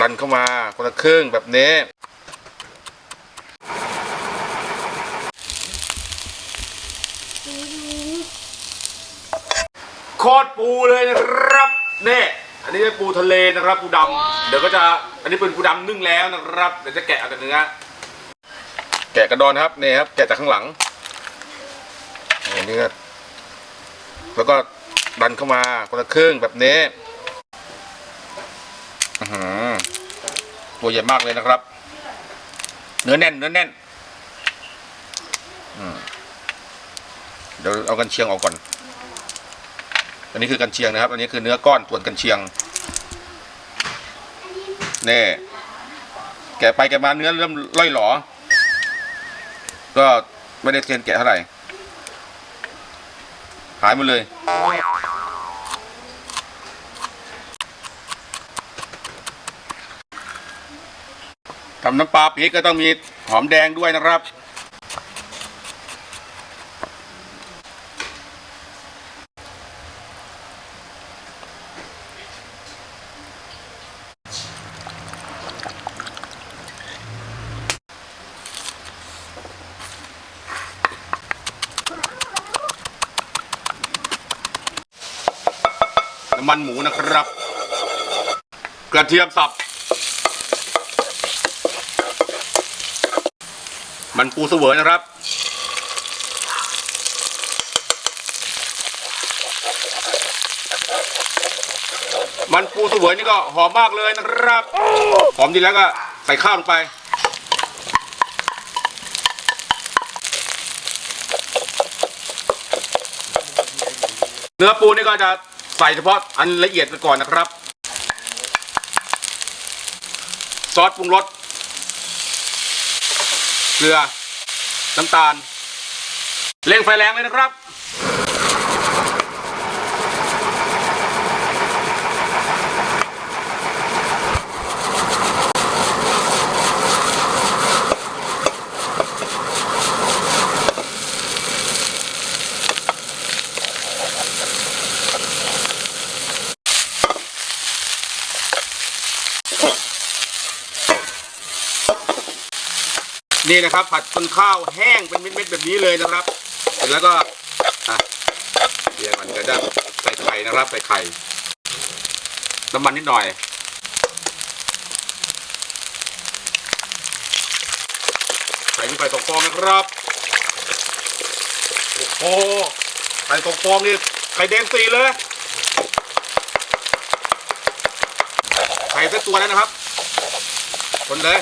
ดันเข้ามาคนละครึ่งแบบนี้ โคตรปูเลยนะครับนี่อันนี้เป็นปูทะเลนะครับปูดำเดี๋ยวก็จะอันนี้เป็นปูดำนึ่งแล้วนะครับ เดี๋ยวจะแกะเอาแต่เนื้อแกะกระดอนครับนี่ครับ แกะจากข้างหลังอันนี้ก็แล้วก็ดันเข้ามาคนละครึ่งแบบนี้อื้อหือ ตัวใหญ่มากเลยนะครับ เนื้อแน่นเนื้อแน่นเดี๋ยวเอากันเชียงออกก่อน อันนี้คือกันเชียงนะครับ อันนี้คือเนื้อก้อนส่วนกันเชียงนี่แกะไปแกะมาเนื้อเริ่มล่อยหลอ ก็ไม่ได้เทียนแกะเท่าไหร่ หายหมดเลย ทำน้ำปลาพริกก็ต้องมีหอมแดงด้วยนะครับ น้ำมันหมูนะครับ กระเทียมสับ มันปูเสวยนะครับ มันปูเสวยนี่ก็หอมมากเลยนะครับ หอมดีแล้วก็ใส่ข้าวลงไป เนื้อปูนี่ก็จะใส่เฉพาะอันละเอียดไปก่อนนะครับ ซอสปรุงรส เกลือ น้ำตาล เร่งไฟแรงเลยนะครับ นี่นะครับ ผัดจนข้าวแห้งเป็นเม็ดๆแบบนี้เลยนะครับ เสร็จแล้วก็อะเดี๋ยวมันก็จะใส่ไข่นะครับใส่ไข่น้ำมันนิดหน่อยใส่ที่ไข่ตกฟองนะครับโอ้โหไข่ตกฟองนี่ไข่แดงสีเลยไข่สักตัวแล้วนะครับคนเลย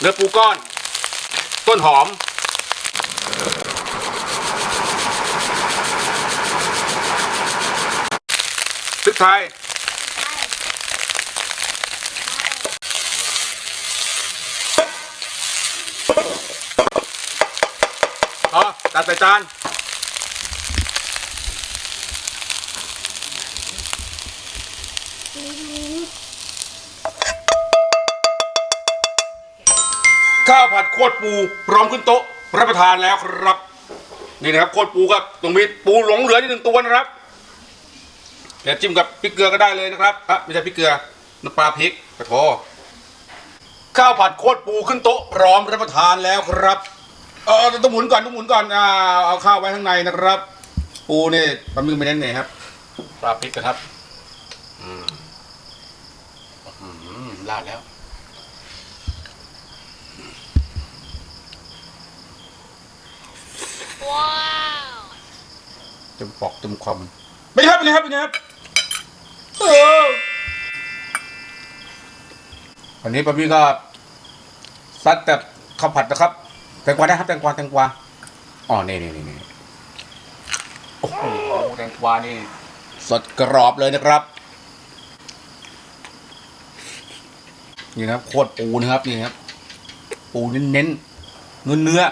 เนื้อปูก้อน ต้นหอม พริกไทย อ๋อตัดใส่จาน ข้าวผัดโคตรปูพร้อมขึ้นโต๊ะรับประทานแล้วครับ นี่นะครับโคตรปูก็ตรงนี้ปูหลงเหลืออยู่หนึ่งตัวนะครับเดี๋ยวจิ้มกับพริกเกลือก็ได้เลยนะครับอะไม่ใช่พริกเกลือน้ำปลาพริกกระโถข้าวผัดโคตรปูขึ้นโต๊ะพร้อมรับประทานแล้วครับเออต้องหมุนก่อนต้องหมุนก่อนอ่าเอาข้าวไว้ข้างในนะครับ ปูนี่ปลาหมึกไม่แน่นเนี่ยครับปลาพริกนะครับอืมอืมลาดแล้ว เต็มปอกเต็มคำไม่ครับไม่ครับไม่ครับวันนี้ป้าพี่ก็ซัดแต่ข้าวผัดนะครับ แตงกวาได้ครับแตงกวาแตงกวาอ๋อนี่นี่นี่นี่โอ้โหแตงกวานี่ สดกรอบเลยนะครับ นี่นะครับโคตรปูนะครับนี่ครับ ปูเน้นๆเนื้อเนื้อ